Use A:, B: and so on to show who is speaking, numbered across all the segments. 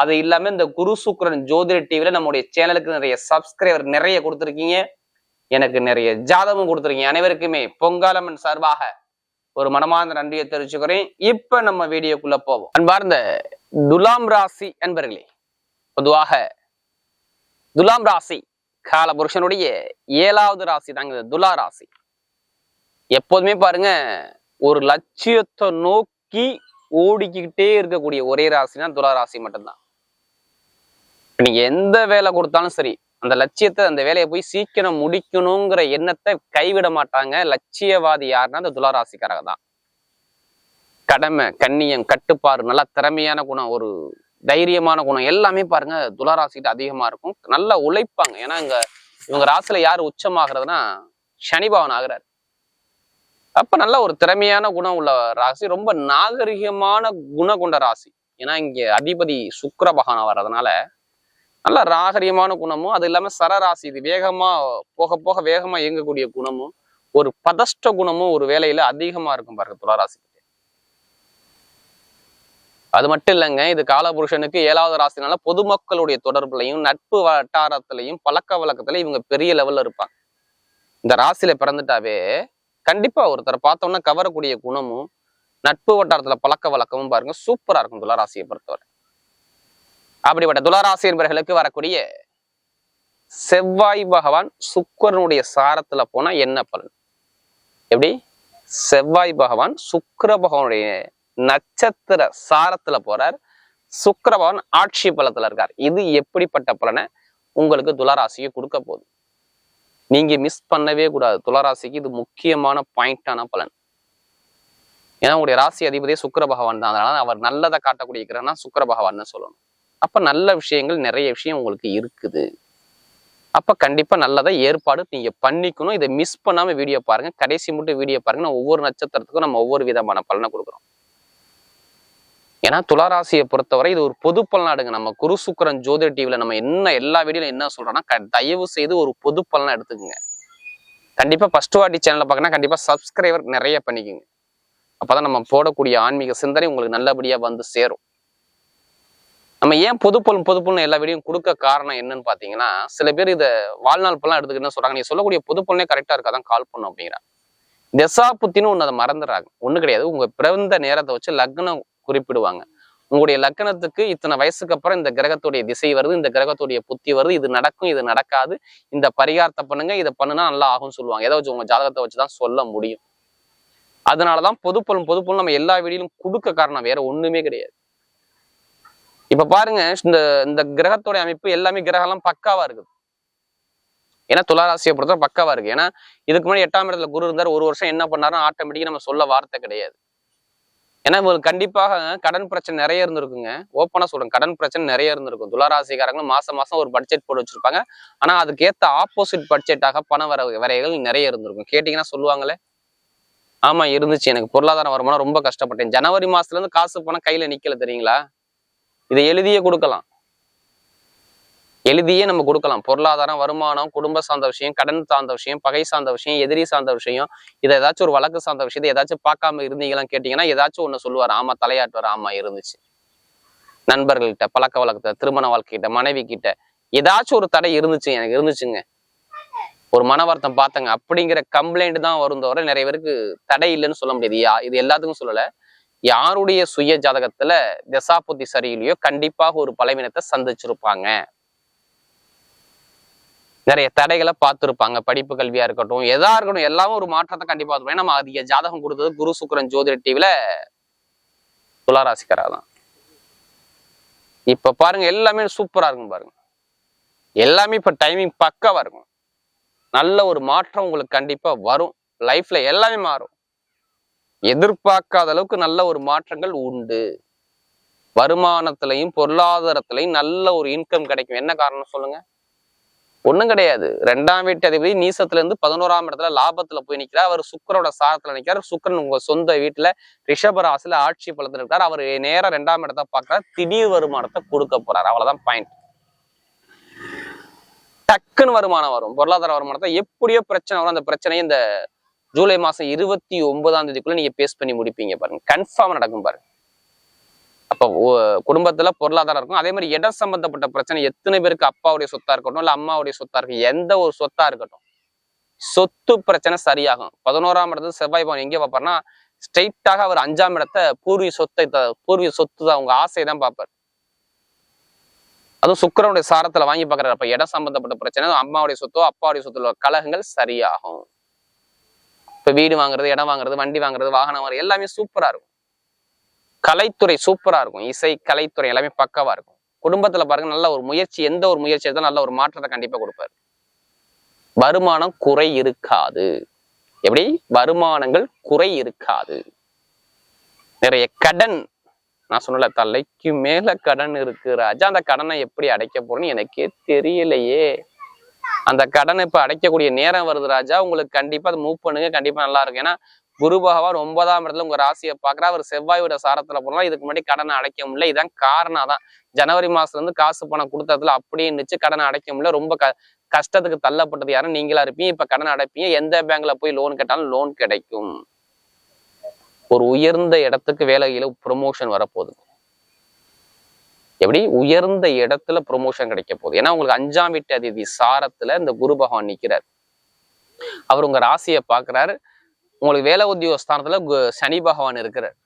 A: அது இல்லாம இந்த குரு சுக்கரன் ஜோதிட டிவில நம்முடைய சேனலுக்கு நிறைய சப்ஸ்கிரைபர் நிறைய கொடுத்துருக்கீங்க. எனக்கு நிறைய ஜாதகம் கொடுத்துருக்கீங்க. அனைவருக்குமே பொங்காலம்மன் சார்பாக ஒரு மனமார்ந்த நன்றியை தெரிவிச்சுக்கிறேன். இப்ப நம்ம வீடியோக்குள்ள போவோம். அன்பார்ந்த துலாம் ராசி என்பர்களே பொதுவாக துலாம் ராசி கால புருஷனுடைய ஏழாவது ராசி தாங்க துலா ராசி. எப்போதுமே பாருங்க ஒரு லட்சியத்தை நோக்கி ஓடிக்கிட்டே இருக்கக்கூடிய ஒரே ராசினா துலா ராசி மட்டும்தான். இப்போ நீங்க எந்த வேலை கொடுத்தாலும் சரி அந்த லட்சியத்தை அந்த வேலையை போய் சீக்கிரம் முடிக்கணுங்கிற எண்ணத்தை கைவிட மாட்டாங்க. லட்சியவாதி யாருன்னா அந்த துளாராசிக்காரங்க தான். கடமை கண்ணியம் கட்டுப்பாடு நல்ல திறமையான குணம் ஒரு தைரியமான குணம் எல்லாமே பாருங்க துளாராசிக்கிட்ட அதிகமா இருக்கும். நல்லா உழைப்பாங்க. ஏன்னா இங்க இவங்க ராசில யார் உச்சமாகிறதுனா சனிபவன் ஆகிறார் ஆகுறாரு. அப்ப நல்ல ஒரு திறமையான குணம் உள்ள ராசி ரொம்ப நாகரிகமான குணம் கொண்ட ராசி. ஏன்னா இங்க அதிபதி சுக்கர பகவான் வர்றதுனால நல்ல ராகரியமான குணமும் அது இல்லாம சரராசி இது வேகமா போக போக வேகமா இயங்கக்கூடிய குணமும் ஒரு பதஷ்ட குணமும் ஒரு வேலையில அதிகமா இருக்கும் பாருங்க துளாராசி அது மட்டும் இல்லைங்க இது காலபுருஷனுக்கு ஏழாவது ராசினால பொதுமக்களுடைய தொடர்புலையும் நட்பு வட்டாரத்திலையும் பழக்க வழக்கத்துல இவங்க பெரிய லெவல்ல இருப்பாங்க. இந்த ராசியில பிறந்துட்டாவே கண்டிப்பா ஒருத்தரை பார்த்தோம்னா கவரக்கூடிய குணமும் நட்பு வட்டாரத்துல பழக்க வழக்கமும் பாருங்க சூப்பரா இருக்கும் துளாராசியை பொறுத்தவரை. அப்படிப்பட்ட துளராசி என்பவர்களுக்கு வரக்கூடிய செவ்வாய் பகவான் சுக்கரனுடைய சாரத்துல போனா என்ன பலன்? எப்படி? செவ்வாய் பகவான் சுக்கர பகவானுடைய நட்சத்திர சாரத்துல போறார். சுக்கர பகவான் ஆட்சி பலத்துல இருக்கார். இது எப்படிப்பட்ட பலனை உங்களுக்கு துளாராசிக்கு கொடுக்க போகுது? நீங்க மிஸ் பண்ணவே கூடாது. துளராசிக்கு இது முக்கியமான பாயிண்டான பலன். ஏன்னா உங்களுடைய ராசி அதிபதியே சுக்கர பகவான் தான். அதனால அவர் நல்லதை காட்டக்கூடிய கிரகம்னா சுக்கர பகவான் தான் சொல்லணும். அப்ப நல்ல விஷயங்கள் நிறைய விஷயம் உங்களுக்கு இருக்குது. அப்ப கண்டிப்பா நல்லதாக ஏற்பாடு நீங்க பண்ணிக்கணும். இதை மிஸ் பண்ணாம வீடியோ பாருங்க. கடைசி மட்டும் வீடியோ பாருங்க. ஒவ்வொரு நட்சத்திரத்துக்கும் நம்ம ஒவ்வொரு விதமான பலனை கொடுக்குறோம். ஏன்னா துளாராசியை பொறுத்தவரை இது ஒரு பொது பலனாடுங்க. நம்ம குரு சுக்கரன் ஜோதிட டிவியில் நம்ம என்ன எல்லா வீடியோல என்ன சொல்றோம்னா தயவு செய்து ஒரு பொது பலனை எடுத்துக்கோங்க. கண்டிப்பா ஃபர்ஸ்ட் வாட்டி சேனலை பார்க்கணும் கண்டிப்பா சப்ஸ்கிரைபர் நிறைய பண்ணிக்கோங்க. அப்போதான் நம்ம போடக்கூடிய ஆன்மீக சிந்தனை உங்களுக்கு நல்லபடியாக வந்து சேரும். நம்ம ஏன் பொது பலன் எல்லா வீடியும் கொடுக்க காரணம் என்னன்னு பாத்தீங்கன்னா சில பேர் இதை வாழ்நாள் பலன் எடுத்துக்கிட்டு சொல்றாங்க. நீ சொல்லக்கூடிய பொது கரெக்டாக இருக்கா இருக்காதான் கால் பண்ணும் அப்படிங்கிறாங்க திசா புத்தின்னு ஒன்று அதை மறந்துடுறாங்க. ஒண்ணு கிடையாது. உங்க பிறந்த நேரத்தை வச்சு லக்னம் குறிப்பிடுவாங்க. உங்களுடைய லக்னத்துக்கு இத்தனை வயசுக்கு அப்புறம் இந்த கிரகத்துடைய திசை வருது இந்த கிரகத்துடைய புத்தி வருது இது நடக்கும் இது நடக்காது. இந்த பரிகாரத்தை பண்ணுங்க இதை பண்ணுனா நல்லா ஆகும்னு சொல்லுவாங்க. எதை உங்க ஜாதகத்தை வச்சு தான் சொல்ல முடியும். அதனாலதான் பொது பலன் நம்ம எல்லா வீடியிலும் கொடுக்க காரணம் வேற ஒண்ணுமே கிடையாது. இப்ப பாருங்க இந்த இந்த கிரகத்தோட அமைப்பு எல்லாமே கிரகம்லாம் பக்காவாக பக்காவா இருக்குது. ஏன்னா துளாராசியை பொறுத்தவரை பக்காவா இருக்கு. ஏன்னா இதுக்கு முன்னாடி எட்டாம் இடத்துல குரு இருந்தார் ஒரு வருஷம் என்ன பண்ணாரோ ஆட்டோமேட்டிக்கா நம்ம சொல்ல வார்த்தை கிடையாது. ஏன்னா இவங்களுக்கு கண்டிப்பாக கடன் பிரச்சனை நிறைய இருந்திருக்குங்க. ஓப்பனா சொல்றேன் கடன் பிரச்சனை நிறைய இருந்திருக்கும். துளாராசிக்காரங்களும் மாசம் மாசம் ஒரு பட்ஜெட் போட்டு வச்சிருப்பாங்க. ஆனா அதுக்கேத்த ஆப்போசிட் பட்ஜெட்டாக பண வர வரைகள் நிறைய இருந்திருக்கும். கேட்டீங்கன்னா சொல்லுவாங்களே? ஆமா இருந்துச்சு. எனக்கு பொருளாதார வருமானம் ரொம்ப கஷ்டப்பட்டேன். ஜனவரி மாசத்துல இருந்து காசு பணம் கையில நிக்கல தெரியுங்களா? இதை எழுதியே கொடுக்கலாம். எழுதியே நம்ம கொடுக்கலாம். பொருளாதாரம் வருமானம் குடும்ப சார்ந்த விஷயம் கடன் சார்ந்த விஷயம் பகை சார்ந்த விஷயம் எதிரி சார்ந்த விஷயம் இதை ஏதாச்சும் ஒரு வழக்கு சார்ந்த விஷயத்தை ஏதாச்சும் பார்க்காம இருந்தீங்களான்னு கேட்டீங்கன்னா ஏதாச்சும் ஒண்ணு சொல்லுவார். ஆமா தலையாட்டுவார் ஆமா இருந்துச்சு. நண்பர்கள்கிட்ட பழக்க வழக்கத்தை திருமண வாழ்க்கைகிட்ட மனைவி கிட்ட ஏதாச்சும் ஒரு தடை இருந்துச்சு எனக்கு இருந்துச்சுங்க. ஒரு மன வருத்தம் பார்த்தங்க. அப்படிங்கிற கம்ப்ளைண்ட் தான் வரும் தவிர நிறைய பேருக்கு தடை இல்லைன்னு சொல்ல முடியாது. யா இது எல்லாத்துக்கும் சொல்லலை. யாருடைய சுய ஜாதகத்துல தசாபுத்தி சரியிலையோ கண்டிப்பாக ஒரு பலவீனத்தை சந்திச்சிருப்பாங்க. நிறைய தடைகளை பார்த்துருப்பாங்க. படிப்பு கல்வியா இருக்கட்டும் எதா இருக்கட்டும் எல்லாமே ஒரு மாற்றத்தை கண்டிப்பா நம்ம அதிக ஜாதகம் கொடுத்தது குரு சுக்கரன் ஜோதிட டிவில துளாராசிக்கரா தான். இப்ப பாருங்க எல்லாமே சூப்பரா இருக்கும் பாருங்க. எல்லாமே இப்ப டைமிங் பக்கவா இருக்கும். நல்ல ஒரு மாற்றம் உங்களுக்கு கண்டிப்பா வரும். லைஃப்ல எல்லாமே மாறும். எதிர்பார்க்காத அளவுக்கு நல்ல ஒரு மாற்றங்கள் உண்டு. வருமானத்திலையும் பொருளாதாரத்திலையும் நல்ல ஒரு இன்கம் கிடைக்கும். என்ன காரணம் சொல்லுங்க? ஒண்ணும் கிடையாது. ரெண்டாம் வீட்டு அதிபதி நீசத்துல இருந்து பதினோராம் இடத்துல லாபத்துல போய் நிற்கிறார் அவர் சுக்கரோட சாரத்துல நிற்கிறார் சுக்கரன் உங்க சொந்த வீட்டுல ரிஷபராசில ஆட்சி பலத்துல இருக்கார் அவர் நேரா ரெண்டாம் இடத்த பார்க்கிறார். திடீர் வருமானத்தை கொடுக்க போறாரு. அவ்வளவுதான் பாயிண்ட் டக்குன்னு வருமானம் வரும். பொருளாதார வருமானத்தை எப்படியோ பிரச்சனை வரும். அந்த பிரச்சனையை இந்த ஜூலை மாசம் இருபத்தி ஒன்பதாம் தேதிக்குள்ள நீங்க பேஸ் பண்ணி முடிப்பீங்க பாருங்க. கன்ஃபார்ம் நடக்கும் பாருங்க. அப்போ குடும்பத்துல பொருளாதாரம் இருக்கும். அதே மாதிரி இடம் சம்பந்தப்பட்ட பிரச்சனை எத்தனை பேருக்கு அப்பாவுடைய சொத்தா இருக்கட்டும் இல்ல அம்மாவுடைய சொத்தா இருக்கட்டும் எந்த ஒரு சொத்தா இருக்கட்டும் சொத்து பிரச்சனை சரியாகும். பதினோராம் இடத்துல செவ்வாய் பவன் எங்க பார்ப்பாருன்னா ஸ்ட்ரைட்டாக அவர் அஞ்சாம் இடத்த பூர்வீக சொத்தை பூர்வீக சொத்து தான் உங்க ஆசையை தான் பார்ப்பார். அதுவும் சுக்கரனுடைய சாரத்துல வாங்கி பார்க்கறாரு. அப்ப இடம் சம்பந்தப்பட்ட பிரச்சனை அம்மாவுடைய சொத்தோ அப்பாவுடைய சொத்துல உள்ள கலகங்கள் சரியாகும். இப்ப வீடு வாங்குறது இடம் வாங்குறது வண்டி வாங்குறது வாகனம் வாங்குறது எல்லாமே சூப்பரா இருக்கும். கலைத்துறை சூப்பரா இருக்கும். இசை கலைத்துறை எல்லாமே பக்கவாக இருக்கும். குடும்பத்துல பாருங்க நல்ல ஒரு முயற்சி எந்த ஒரு முயற்சி எடுத்தாலும் நல்ல ஒரு மாற்றத்தை கண்டிப்பா கொடுப்பாரு. வருமானம் குறை இருக்காது. எப்படி? வருமானங்கள் குறை இருக்காது. நிறைய கடன் நான் சொன்னல தலைக்கு மேல கடன் இருக்கு. ராஜா அந்த கடனை எப்படி அடைக்க போறேன்னு எனக்கே தெரியலையே. அந்த கடனை இப்ப அடைக்கக்கூடிய நேரம் வருது ராஜா. உங்களுக்கு கண்டிப்பா அதை மூவ் பண்ணுங்க. கண்டிப்பா நல்லா இருக்கும். ஏன்னா குரு பகவான் ஒன்பதாம் இடத்துல உங்க ராசியை பாக்குறா அவர் செவ்வாயோட சாரத்துல போனா இதுக்கு முன்னாடி கடனை அடைக்க முடியல. இதான் காரணம் தான் ஜனவரி மாசத்துல இருந்து காசு பணம் கொடுத்ததுல அப்படியே நிச்சு கடனை அடைக்க முடியல. ரொம்ப க கஷ்டத்துக்கு தள்ளப்பட்டது. யாரும் நீங்களா இருப்பீங்க. இப்ப கடன் அடைப்பீங்க. எந்த பேங்க்ல போய் லோன் கேட்டாலும் லோன் கிடைக்கும். ஒரு உயர்ந்த இடத்துக்கு வேலையில ப்ரொமோஷன் வரப்போகுது. எப்படி? உயர்ந்த இடத்துல ப்ரொமோஷன் கிடைக்க போகுது. ஏன்னா உங்களுக்கு அஞ்சாம் வீட்டு அதிபதி சாரத்துல இந்த குரு பகவான் நிற்கிறார் அவர் உங்க ராசியை பாக்குறாரு உங்களுக்கு வேலை உத்தியோக ஸ்தானத்துல கு- சனி பகவான் இருக்கிறார்.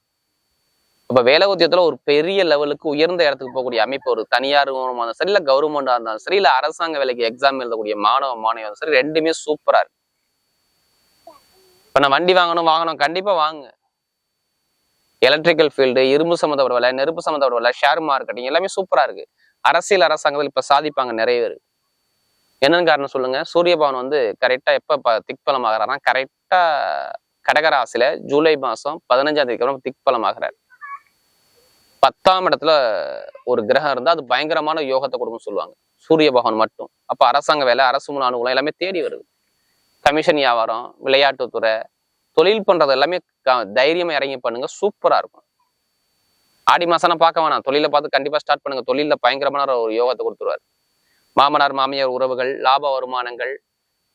A: அப்ப வேலை உத்தியோகத்துல ஒரு பெரிய லெவலுக்கு உயர்ந்த இடத்துக்கு போகக்கூடிய அமைப்பு ஒரு தனியார் இருந்தாலும் சரி இல்ல கவர்மெண்டா இருந்தாலும் சரி இல்ல அரசாங்க வேலைக்கு எக்ஸாம் எழுதக்கூடிய மாணவ மாணவியா சரி ரெண்டுமே சூப்பரா இருக்கு. இப்ப நான் வண்டி வாங்கணும் வாங்கணும் கண்டிப்பா வாங்க. எலக்ட்ரிக்கல் ஃபீல்டு இரும்பு சம்மந்தப்பட்ட வேலை நெருப்பு சம்மந்தப்பட்ட வேலை ஷேர் மார்க்கெட்டிங் எல்லாமே சூப்பராக இருக்கு. அரசியல் அரசாங்கத்தில் இப்ப சாதிப்பாங்க நிறைய பேர். என்னன்னு காரணம் சொல்லுங்க? சூரியபவன் வந்து கரெக்டா எப்ப ப- திக்பலம் ஆகிறாருன்னா கரெக்டா கடகராசில ஜூலை மாசம் பதினஞ்சாம் தேதிக்கு அப்புறம் திக்பலம் ஆகிறார் பத்தாம் இடத்துல ஒரு கிரகம் இருந்தா அது பயங்கரமான யோகத்தை கொடுக்கும் சொல்லுவாங்க. சூரிய பகவான் மட்டும். அப்ப அரசாங்க வேலை அரசு முன் அனுகூலம் எல்லாமே தேடி வருது. கமிஷன் வியாபாரம் விளையாட்டுத்துறை தொழில் பண்றது எல்லாமே க- தைரியமா இறங்கி பண்ணுங்க. சூப்பரா இருக்கும். ஆடி மாசம்னா பார்க்க வேணாம். தொழிலை பார்த்து கண்டிப்பா ஸ்டார்ட் பண்ணுங்க. தொழில பயங்கரமான ஒரு யோகத்தை கொடுத்துருவாரு. மாமனார் மாமியார் உறவுகள் லாப வருமானங்கள்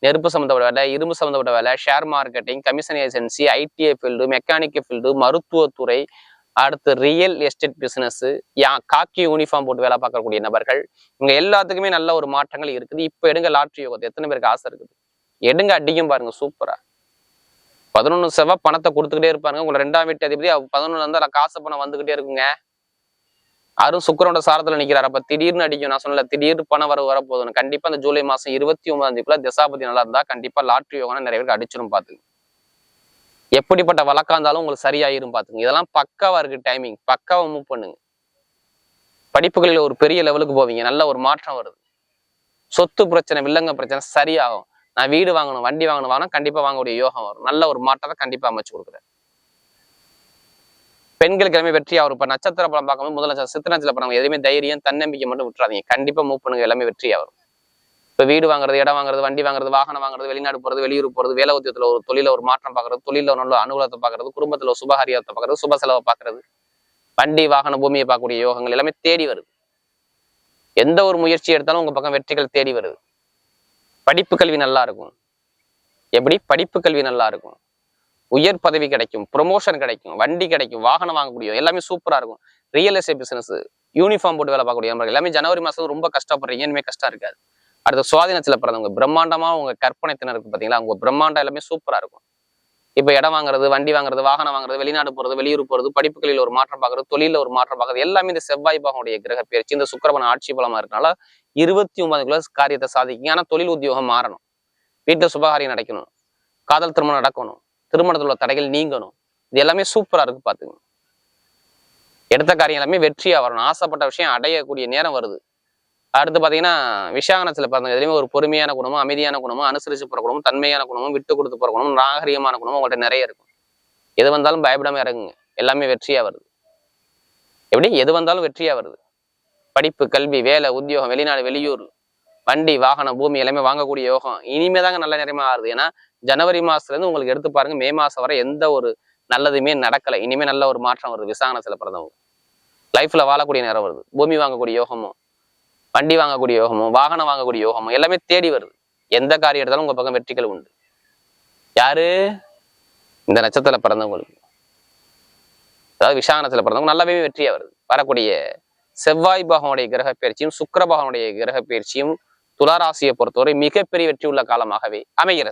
A: நெருப்பு சம்மந்தப்பட்ட வேலை இரும்பு சம்மந்தப்பட்ட வேலை share marketing commission agency ITI field mechanical field மருத்துவத்துறை அடுத்து ரியல் எஸ்டேட் பிசினஸ் யா காக்கி யூனிஃபார்ம் போட்டு வேலை பார்க்கக்கூடிய நபர்கள் இவங்க எல்லாத்துக்குமே நல்ல ஒரு மாற்றங்கள் இருக்குது. இப்போ எடுங்க லாட்ரி யோகத்தை. எத்தனை பேருக்கு ஆசை இருக்குது? எடுங்க அடிக்கும் பாருங்க. சூப்பரா. பதினொன்று செவ்வாய் பணத்தை கொடுத்துக்கிட்டே இருப்பாருங்க. உங்களை ரெண்டாம் வீட்டு அதிபதி பதினொன்று இருந்தா காசு பணம் வந்துக்கிட்டே இருக்குங்க. அரும் சுக்கரோட சாரத்தில் நிற்கிறார் அப்போ திடீர்னு அடிக்கும். நான் சொன்னல திடீர்னு பணம் வர வரப்போகுதுன்னு. கண்டிப்பாக இந்த ஜூலை மாதம் இருபத்தி ஒன்பதாம் தேதிக்குள்ள தசாபதி நல்லா இருந்தால் கண்டிப்பாக லாட்ரி யோகம்னா நிறைய பேருக்கு அடிச்சிடும் பார்த்துங்க எப்படிப்பட்ட வழக்கா இருந்தாலும் உங்களுக்கு சரியாயிரும் பார்த்துங்க இதெல்லாம் பக்காவா இருக்குது டைமிங் பக்காவா மூவ் பண்ணுங்க. படிப்புகளில் ஒரு பெரிய லெவலுக்கு போவீங்க. நல்ல ஒரு மாற்றம் வருது. சொத்து பிரச்சனை வில்லங்க பிரச்சனை சரியாகும். நான் வீடு வாங்கணும் வண்டி வாங்கணும் வாங்கணும் கண்டிப்பா வாங்கக்கூடிய யோகம் வரும். நல்ல ஒரு மாற்றத்தை கண்டிப்பா அமைச்சு கொடுக்குறேன். பெண்களுக்கு கிழமை வெற்றி அவர் இப்ப நட்சத்திர படம் பார்க்கும்போது முதல் நட்சத்திரம் சித்திர நட்சத்திர படம் எதுவுமே தைரியம் தன்னம்பிக்கை மட்டும் விட்டுறாதீங்க. கண்டிப்பா மூவ் பண்ணுங்க எல்லாமே வெற்றியா வரும் இப்ப வீடு வாங்குறது இடம் வாங்குறது வண்டி வாங்குறது வாகனம் வாங்குறது வெளிநாடு போறது வெளியூர் போறது வேலை உத்தியத்துல ஒரு தொழில ஒரு மாற்றம் பார்க்கறது தொழில ஒரு நல்ல அனுகூலத்தை பார்க்கறது குடும்பத்துல ஒரு சுபகாரியத்தை பார்க்கறது சுப செலவை பார்க்கறது வண்டி வாகன பூமியை பார்க்கக்கூடிய யோகங்கள் எல்லாமே தேடி வருது. எந்த ஒரு முயற்சி எடுத்தாலும் உங்க பக்கம் வெற்றிகள் தேடி வருது. படிப்பு கல்வி நல்லா இருக்கும் எப்படி? படிப்பு கல்வி நல்லா இருக்கும் உயர் பதவி கிடைக்கும் ப்ரொமோஷன் கிடைக்கும் வண்டி கிடைக்கும் வாகனம் வாங்கக்கூடிய எல்லாமே சூப்பரா இருக்கும். ரியல் எஸ்டேட் பிசினஸ் யூனிஃபார்ம் போட்டு வேலை பார்க்கக்கூடிய எல்லாமே ஜனவரி மாதம் ரொம்ப கஷ்டப்படுறீங்க இனிமேல் கஷ்டம் இருக்காது. அடுத்த சுவாதினத்தில் பிறந்தவங்க பிரம்மாண்டமாக உங்க கற்பனை திறன் இருக்கு பார்த்தீங்களா உங்க பிரம்மாண்டம் எல்லாமே சூப்பரா இருக்கும். இப்போ இடம் வாங்குறது வண்டி வாங்குறது வாகனம் வாங்குறது வெளிநாடு போறது வெளியூர் போறது படிப்புகளில் ஒரு மாற்றம் பார்க்குறது தொழிலில் ஒரு மாற்றம் பார்க்குறது எல்லாமே இந்த செவ்வாய் பாகனுடைய கிரக பயிற்சி இந்த சுக்கரவன் ஆட்சி பலமாக இருக்கனால இருபத்தி ஒன்பதுக்குள்ள காரியத்தை சாதிக்குங்க ஆனால் தொழில் உத்தியோகம் மாறணும். வீட்டில் சுபகாரியம் நடக்கணும். காதல் திருமணம் நடக்கணும். திருமணத்தில் உள்ள தடைகள் நீங்கணும். இது எல்லாமே சூப்பரா இருக்கு பார்த்துங்க எடுத்த காரியம் எல்லாமே வெற்றியா வரணும். ஆசைப்பட்ட விஷயம் அடையக்கூடிய நேரம் வருது. அடுத்து பார்த்தீங்கன்னா விஷாகனத்தில் பாருங்க எதுலையுமே ஒரு பொறுமையான குணமும் அமைதியான குணமும் அனுசரிச்சு போகிற குணமும் தன்மையான குணமும் விட்டு கொடுத்து போகிற குணமும் நாகரிகமான குணமும் உங்கள்கிட்ட நிறைய இருக்கும். எது வந்தாலும் பயப்படாமல் இறங்குங்க. எல்லாமே வெற்றியாக வருது. எப்படி? எது வந்தாலும் வெற்றியாக வருது. படிப்பு கல்வி வேலை உத்தியோகம் வெளிநாடு வெளியூர் வண்டி வாகனம் பூமி எல்லாமே வாங்கக்கூடிய யோகம். இனிமே தாங்க நல்ல நேரமா ஆகுது ஏன்னா ஜனவரி மாசத்துல இருந்து உங்களுக்கு எடுத்து பாருங்க மே மாதம் வரை எந்த ஒரு நல்லதுமே நடக்கலை. இனிமேல் நல்ல ஒரு மாற்றம் வருது விசாகனத்தில் பிறந்தவங்க. லைஃப்பில் வாழக்கூடிய நேரம் வருது. பூமி வாங்கக்கூடிய யோகமும் வண்டி வாங்கக்கூடிய யோகமும் வாகனம் வாங்கக்கூடிய யோகமும் எல்லாமே தேடி வருது. எந்த காரியம் எடுத்தாலும் உங்க பக்கம் வெற்றிகள் உண்டு. யாரு? இந்த நட்சத்திரத்துல பிறந்தவங்களுக்கு. அதாவது விஷாகனத்துல பிறந்தவங்க நல்லாவே வெற்றியா வருது. வரக்கூடிய செவ்வாய் பகவனுடைய கிரக பயிற்சியும் சுக்கர பகவனுடைய கிரக பயிற்சியும் துளாராசியை பொறுத்தவரை மிகப்பெரிய வெற்றி உள்ள காலமாகவே அமைகிறது.